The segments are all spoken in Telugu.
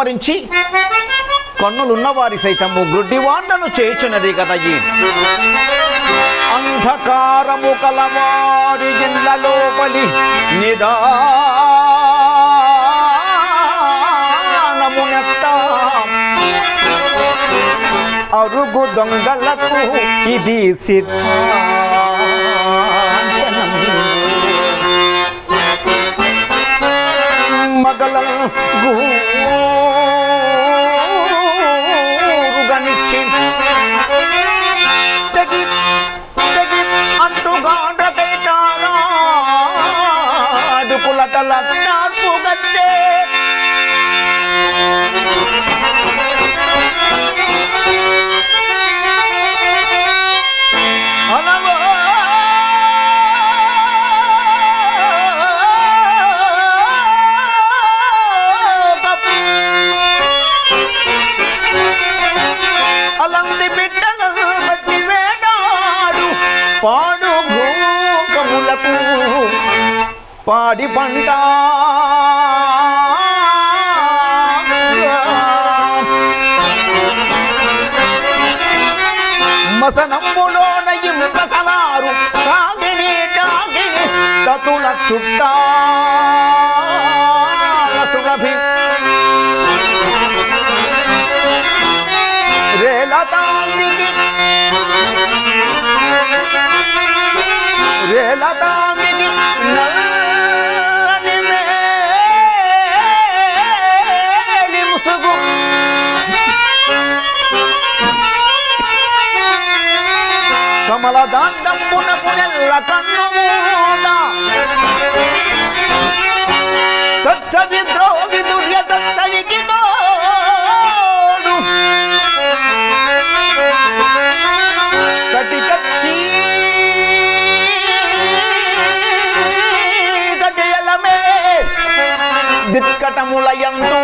ఆవరించి కన్నులున్న వారి సైతము గ్రుడ్డివాండను చేయుచున్నది కదా ఈ. అంధకారము కలవారి ఇళ్ళ లోపలి నిదానమునెత్త. అరుగు దొంగలకు ఇది సిద్ధ. పాడి పంట. మసనంబులోన ఇంపకలారు సాగిని టాగిని తతుల చుట్టా. సురభి. రేలతాంగికి రేలతాంగికి కమల దాండంబున పునెల్ల కన్ను మూట విద్రోహి దుర్యదత్తనికి తోడు. కటికచ్చి గడియలమే దిక్కటములయందు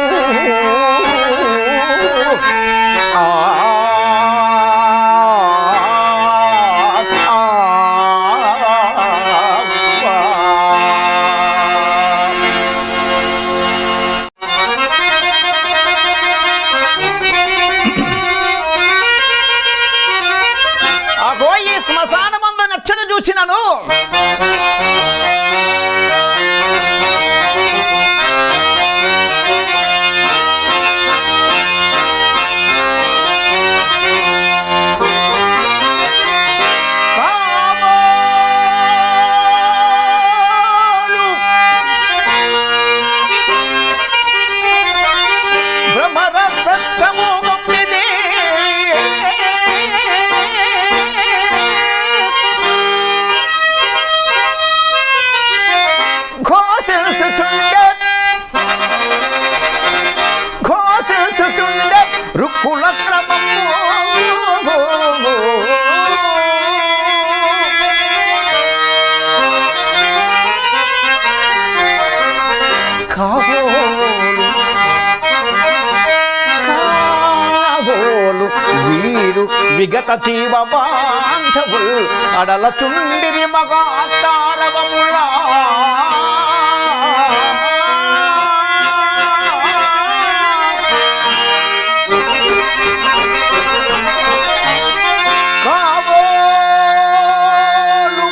వీరు విగత జీవ బాంధవులు అడల చుండిరి మగాతారవములా. కాబోలు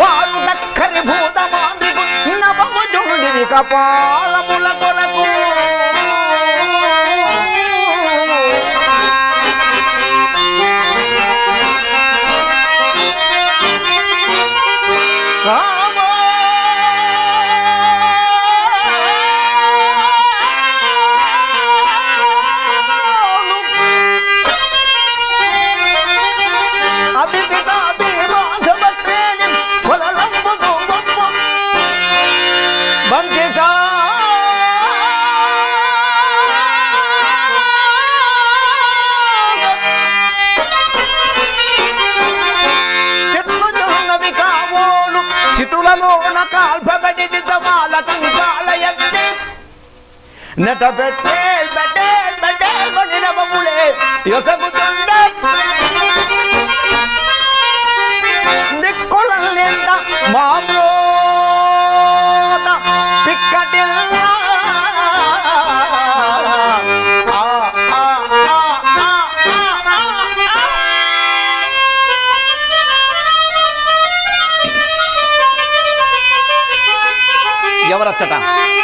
వారు నక్కరి నవము జుండిరి కాల్పబడి సమాల కంకాల ఎత్తి నట పెట్టేల్ బటే పెట్టేల్ కొనిన బొమ్ములే. యొసగుతుండే దిక్కులన్నింట మామ్రోత పిక్కటిల్ల 这个.